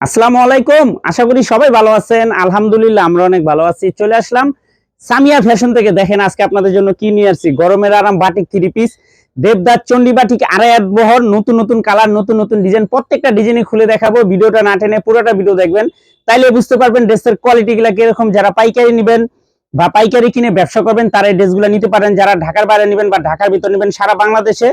আসসালামু আলাইকুম। আশা করি সবাই ভালো আছেন। আলহামদুলিল্লাহ, আমরা অনেক ভালো আছি। চলে আসলাম সামিয়া ফ্যাশন থেকে। দেখেন আজকে আপনাদের জন্য কি নিয়ে আসছি? গরমের আরাম batik three piece Debdas Chandi batik আড়াই হাত বহর, নতুন নতুন কালার নতুন নতুন ডিজাইন প্রত্যেকটা ডিজাইনে খুলে দেখাবো। ভিডিওটা না টেনে পুরোটা ভিডিও দেখবেন। তাইলে বুঝতে পারবেন ড্রেসের কোয়ালিটি গুলা কীরকম। যারা পাইকারি নেবেন বা পাইকারি কিনে ব্যবসা করবেন, তারা এই ড্রেসগুলো নিতে পারেন। যারা ঢাকার বাইরে নেবেন বা ঢাকার ভিতর নেবেন, সারা বাংলাদেশে,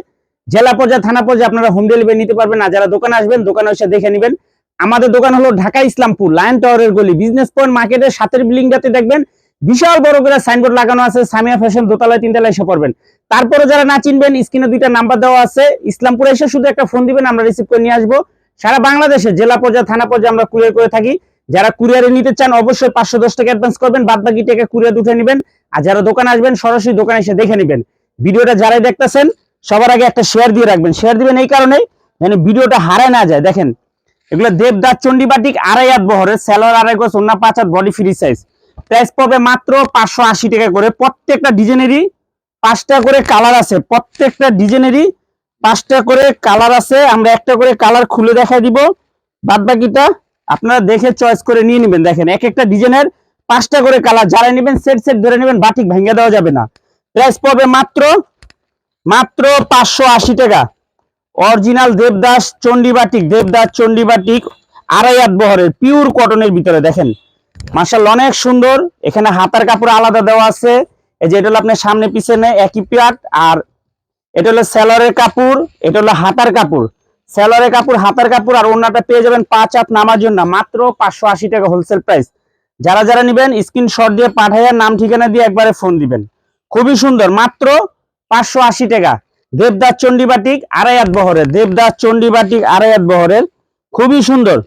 জেলা পর্যায়ে, থানা পর্যায়ে আপনারা হোম ডেলিভারি নিতে পারবেন। আর যারা দোকানে আসবেন, দোকানে এসে দেখে নেবেন। আমাদের দোকান হলো ঢাকা ইসলামপুর লায়ন টাওয়ারের গলি। বিজনেস পয়েন্ট মার্কেটের সাতের বিল্ডিংটাতে দেখবেন বিশাল বড় করে সাইনবোর্ড লাগানো আছে, সামিয়া ফ্যাশন দোতলায় তিনতলায় এসে পড়বেন। তারপরে যারা না চিনবেন স্ক্রিনে দুইটা নাম্বার দেওয়া আছে। ইসলামপুরে এসে শুধু একটা ফোন দিবেন, আমরা রিসিভ করে নিয়ে আসব। সারা বাংলাদেশে, জেলা পর্যায়ে, থানা পর্যায়ে আমরা কুরিয়ার করে থাকি। যারা কুরিয়ারে নিতে চান, অবশ্যই পাঁচশো দশ টাকা অ্যাডভান্স করবেন। বাদ বাকি টাকা কুরিয়ার উঠে নেবেন। আর যারা দোকানে আসবেন, সরাসরি দোকানে এসে দেখে নেবেন। ভিডিওটা যারাই দেখতেছেন, সবার আগে একটা শেয়ার দিয়ে রাখবেন। শেয়ার দিবেন এই কারণে যেন ভিডিওটা হারায় না যায়। দেখেন এগুলো দেবদাস চন্ডী বাটিক আড়াই হাত বহরের স্যালোয়ার আড়াই গোছ অন্য পাঁচ হাত বডি ফ্রি সাইজ প্রাইস পড়বে মাত্র পাঁচশো আশি টাকা করে। প্রত্যেকটা ডিজাইনেরই পাঁচটা করে কালার আছে। প্রত্যেকটা ডিজাইনেরই পাঁচটা করে কালার আছে। আমরা একটা করে কালার খুলে দেখাই দিব। বাদ বাকিটা আপনারা দেখে চয়েস করে নিয়ে নেবেন। দেখেন, এক একটা ডিজাইনের পাঁচটা করে কালার যারা নেবেন সেট সেট ধরে নেবেন বাটিক ভেঙে দেওয়া যাবে না। প্রাইস পড়বে মাত্র মাত্র পাঁচশো আশি টাকা। Original Debdas Chandi batik Debdas Chandi batik আড়াই হাত বহরের পিওর কটনের ভিতরে দেখেন। মার্শাল অনেক সুন্দর। এখানে হাতার কাপড় আলাদা দেওয়া আছে। এই যে এটা হলো আপনার সামনে, পিছনে, একই পিয়াট আর এটা হলো স্যালোয়ারের কাপড়, এটা হলো হাতার কাপড়। স্যালোয়ারের কাপড়, হাতার কাপড়, আর অন্যটা পেয়ে যাবেন পাঁচ হাত নামার জন্য, মাত্র পাঁচশো আশি টাকা হোলসেল প্রাইস যারা যারা নেবেন স্ক্রিনশট দিয়ে পাঠাইয়া, নাম ঠিকানা দিয়ে একবারে ফোন দিবেন। খুবই সুন্দর, মাত্র পাঁচশো আশি টাকা। দেবদাস চন্ডী বাটিক আড়াই বহরের, দেবদাস চন্ডী বাটিক আড়াই বহরের। খুবই সুন্দর।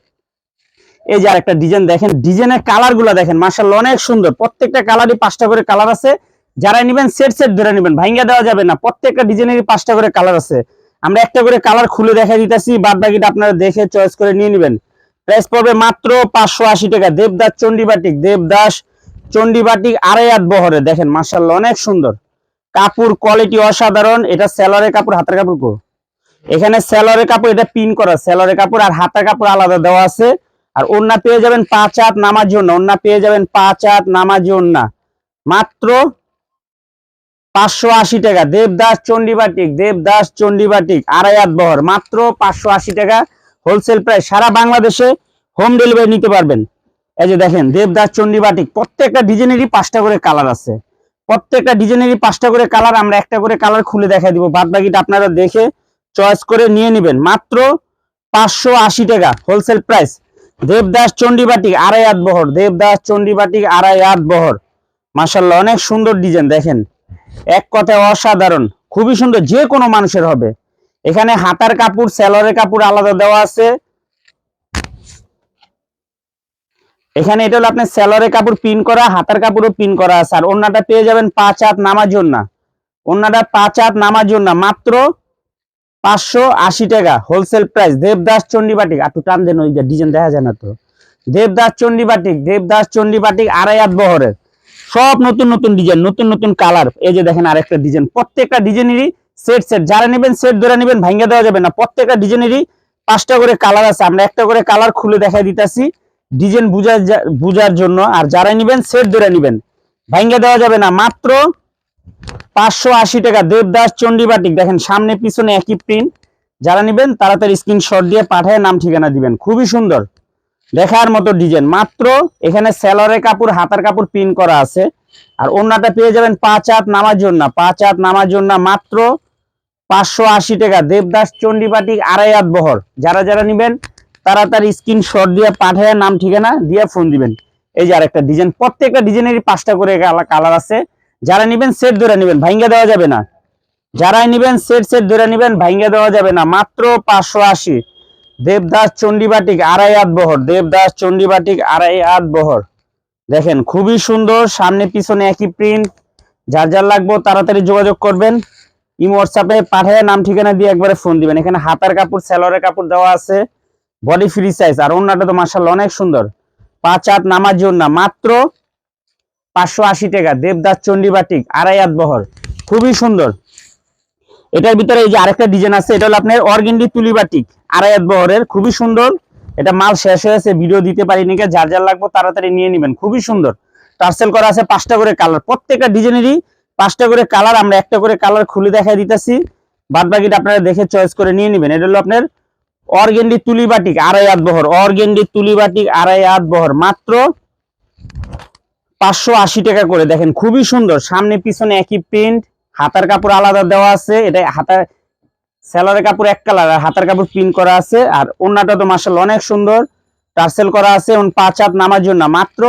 এই যে আরেকটা ডিজাইন দেখেন, ডিজাইনের কালারগুলা দেখেন মার্শাল অনেক সুন্দর। প্রত্যেকটা কালারই পাঁচটা করে কালার আছে। যারা নিবেন সেট সেট ধরে নেবেন, ভাঙ্গা দেওয়া যাবে না। প্রত্যেকটা ডিজাইনেরই পাঁচটা করে কালার আছে। আমরা একটা করে কালার খুলে দেখা দিতেছি, বাদ বাকিটা আপনারা দেখে চয়েস করে নিয়ে নেবেন। প্রাইস পড়বে মাত্র পাঁচশো আশি টাকা। দেবদাস চন্ডী বাটিক দেবদাস চন্ডী বাটিক আড়াই হাত বহরে দেখেন মার্শাল অনেক সুন্দর। কাপড় কোয়ালিটি অসাধারণ। এটা সেলরের কাপড়, হাতের কাপড় কো? এখানে সেলরের কাপড় এটা পিন করা সেলরের কাপড় আর হাতের কাপড় আলাদা দেওয়া আছে। আর ওন্না পেয়ে যাবেন পাঁচ হাত নামার জন্য ওন্না পেয়ে যাবেন পাঁচ হাত নামার জন্য। মাত্র পাঁচশো আশি টাকা। দেবদাস চন্ডীবাটিক দেবদাস চন্ডীবাটিক আড়াই হাত বহর। মাত্র পাঁচশো আশি টাকা। হোলসেল প্রাইস সারা বাংলাদেশে হোম ডেলিভারি নিতে পারবেন। এই যে দেখেন, দেবদাস চন্ডীবাটিক প্রত্যেকটা ডিজাইনেরই পাঁচটা করে কালার আছে। প্রত্যেকটা ডিজাইনেরই পাঁচটা করে কালার, আমরা একটা করে কালার খুলে দেখাই দিব। বাদ বাকিটা আপনারা দেখে চয়েস করে নিয়ে নেবেন। মাত্র পাঁচশো আশি টাকা হোলসেল প্রাইস দেবদাস চন্ডীবাটিক আড়াই হাত বহর। দেবদাস চন্ডীবাটিক আড়াই হাত বহর। মাসাল্লাহ অনেক সুন্দর ডিজাইন, দেখেন। এক কথায় অসাধারণ। খুবই সুন্দর, যে কোনো মানুষের হবে। এখানে হাতার কাপড় সেলরের কাপড় আলাদা দেওয়া আছে। এখানে এটা হলো আপনার সেলরের কাপড় পিন করা, হাতার কাপড়ও পিন করা আছে। আর অন্যটা পেয়ে যাবেন পাঁচ হাত নামার জন্য। অন্যটা পাঁচ হাত নামার জন্য মাত্র পাঁচশো আশি টাকা হোলসেল প্রাইস দেবদাস চন্ডীবাটিক একটু টান দেন ওই ডিজাইন দেখা যায় না তো। দেবদাস চন্ডীবাটিক দেবদাস চন্ডীবাটিক আড়াই হাত বহরের। সব নতুন নতুন ডিজাইন নতুন নতুন কালার এই যে দেখেন আরেকটা ডিজাইন প্রত্যেকটা ডিজাইনেরই সেট সেট যারা নেবেন সেট ধরে নেবেন ভাঙ্গা দেওয়া যাবে না। প্রত্যেকটা ডিজাইনেরই পাঁচটা করে কালার আছে। আমরা একটা করে কালার খুলে দেখাই দিতেছি। ডিজাইন বুঝার বুঝার জন্য, আর যারা নেবেন সেট ধরে নেবেন। ভাঙ্গা দেওয়া যাবে না, মাত্র পাঁচশো আশি টাকা। দেবদাস চন্ডীবাটিক দেখেন সামনে পিছনে একই প্রিন্ট যারা নেবেন তাড়াতাড়ি স্ক্রিনশট দিয়ে পাঠায় নাম ঠিকানা দিবেন। খুবই সুন্দর। দেখার মতো ডিজাইন। মাত্র এখানে সেলরের কাপড়, হাতার কাপড় পিন করা আছে। আর অন্যটা পেয়ে যাবেন পাঁচ হাত নামার জন্য। পাঁচ হাত নামার জন্য মাত্র পাঁচশো আশি টাকা। দেবদাস চন্ডীবাটিক আড়াই হাত বহর। যারা যারা নেবেন তাড়াতাড়ি স্ক্রিনশট দিয়ে পাঠায় নাম, ঠিকানা দিয়ে ফোন দিবেন। এই যে আরেকটা ডিজাইন প্রত্যেকটা ডিজাইনেরই পাঁচটা করে কালার আছে। যারা নেবেন সেট ধরে নেবেন, ভাঙ্গা দেওয়া যাবে না। যারাই নেবেন সেট সেট ধরে নেবেন, ভাঙ্গা দেওয়া যাবে না। মাত্র পাঁচশো আশি। দেবদাস চন্ডীবাটিক আড়াই হাত বহর। দেবদাস চন্ডীবাটিক আড়াই হাত বহর। দেখেন, খুবই সুন্দর। সামনে, পিছনে একই প্রিন্ট যার যার লাগবে, তাড়াতাড়ি যোগাযোগ করবেন। ইমো হোয়াটসঅ্যাপে পাঠিয়ে নাম, ঠিকানা দিয়ে একবারে ফোন দিবেন। এখানে হাতার কাপড় সেলরের কাপড় দেওয়া আছে। বডি ফ্রি সাইজ আর অন্যটা তো মার্শাল অনেক সুন্দর। পাঁচ আট নামার জন্য মাত্র পাঁচশো আশি টাকা। দেবদাস চন্ডীবাটিক আড়াই হাত বহর, খুবই সুন্দর। এটার ভিতরে এই যে আরেকটা ডিজাইন আছে, এটা হলো আপনার অর্গেন্ডি তুলিবাটিক আড়াই হাত বহরের, খুবই সুন্দর। এটা মাল শেষ হয়েছে ভিডিও দিতে পারিনি যার যার লাগবে তাড়াতাড়ি নিয়ে নেবেন, খুবই সুন্দর। টার্সেল করা আছে পাঁচটা করে কালার, প্রত্যেকটা ডিজাইনেরই পাঁচটা করে কালার, আমরা একটা করে কালার খুলে দেখাই দিতেছি। বাদ বাকিটা আপনারা দেখে চয়েস করে নিয়ে নেবেন, এটা হলো আপনার অর্গেন্ডি তুলি বাটিক, আড়াই হাত বহর। অর্গেন্ডি তুলি বাটিক, আড়াই হাত বহর। মাত্র পাঁচশো আশি টাকা করে। দেখেন, খুবই সুন্দর। সামনে পিছনে একই প্রিন্ট হাতার কাপড় আলাদা দেওয়া আছে। এটা হাতার সেলারের কাপড় এক কালার আর হাতার কাপড় প্রিন্ট করা আছে। আর ওন্নাটা তো মার্শাল অনেক সুন্দর। টার্সেল করা আছে। এবং পাঁচ হাত নামার জন্য মাত্র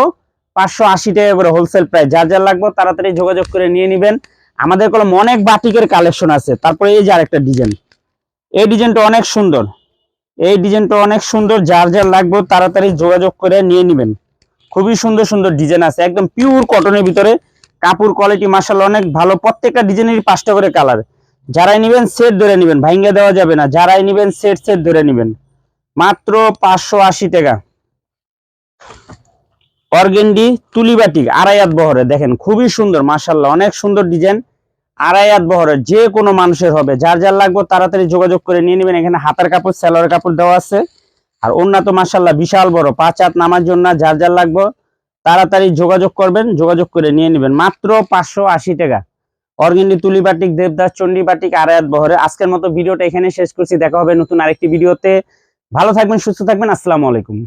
পাঁচশো আশি টাকা করে হোলসেল প্রাইস যার যার লাগবে তাড়াতাড়ি যোগাযোগ করে নিয়ে নেবেন। আমাদের কলম অনেক বাটিকের কালেকশন আছে। তারপরে এই যে আরেকটা ডিজাইন এই ডিজাইনটা অনেক সুন্দর। এই ডিজাইনটা অনেক সুন্দর, যার যার লাগবে তাড়াতাড়ি যোগাযোগ করে নিয়ে নেবেন। খুবই সুন্দর সুন্দর ডিজাইন আছে, একদম পিওর কটনের ভিতরে। কাপড় কোয়ালিটি মার্শাল অনেক ভালো, প্রত্যেকটা ডিজাইনেরই পাঁচটা করে কালার যারাই নেবেন সেট ধরে নেবেন ভাঙ্গা দেওয়া যাবে না, যারাই নেবেন সেট সেট ধরে নেবেন। মাত্র পাঁচশো আশি টাকা। অর্গেন্ডি তুলিবাটি আড়াই হাত বহরে, দেখেন, খুবই সুন্দর মার্শাল্লাহ অনেক সুন্দর ডিজাইন। আড়াই হাত বহরে যে কোনো মানুষের হবে। যার যার লাগবে তাড়াতাড়ি যোগাযোগ করে নিয়ে নেবেন। এখানে হাতার কাপড় সেলোয়ার কাপড় দেওয়া আছে। আর অন্য তো মার্শাল্লাহ বিশাল বড়, পাঁচ হাত নামার জন্য যার যার লাগবে তাড়াতাড়ি যোগাযোগ করবেন, যোগাযোগ করে নিয়ে নেবেন। মাত্র পাঁচশো আশি টাকা। অর্গেন্ডি, তুলি বাটিক, দেবদাস চন্ডী বাটিক বহরে। আজকের মতো ভিডিওটা এখানে শেষ করছি। দেখা হবে নতুন আরেকটি ভিডিওতে। ভালো থাকবেন, সুস্থ থাকবেন। আসসালামু আলাইকুম।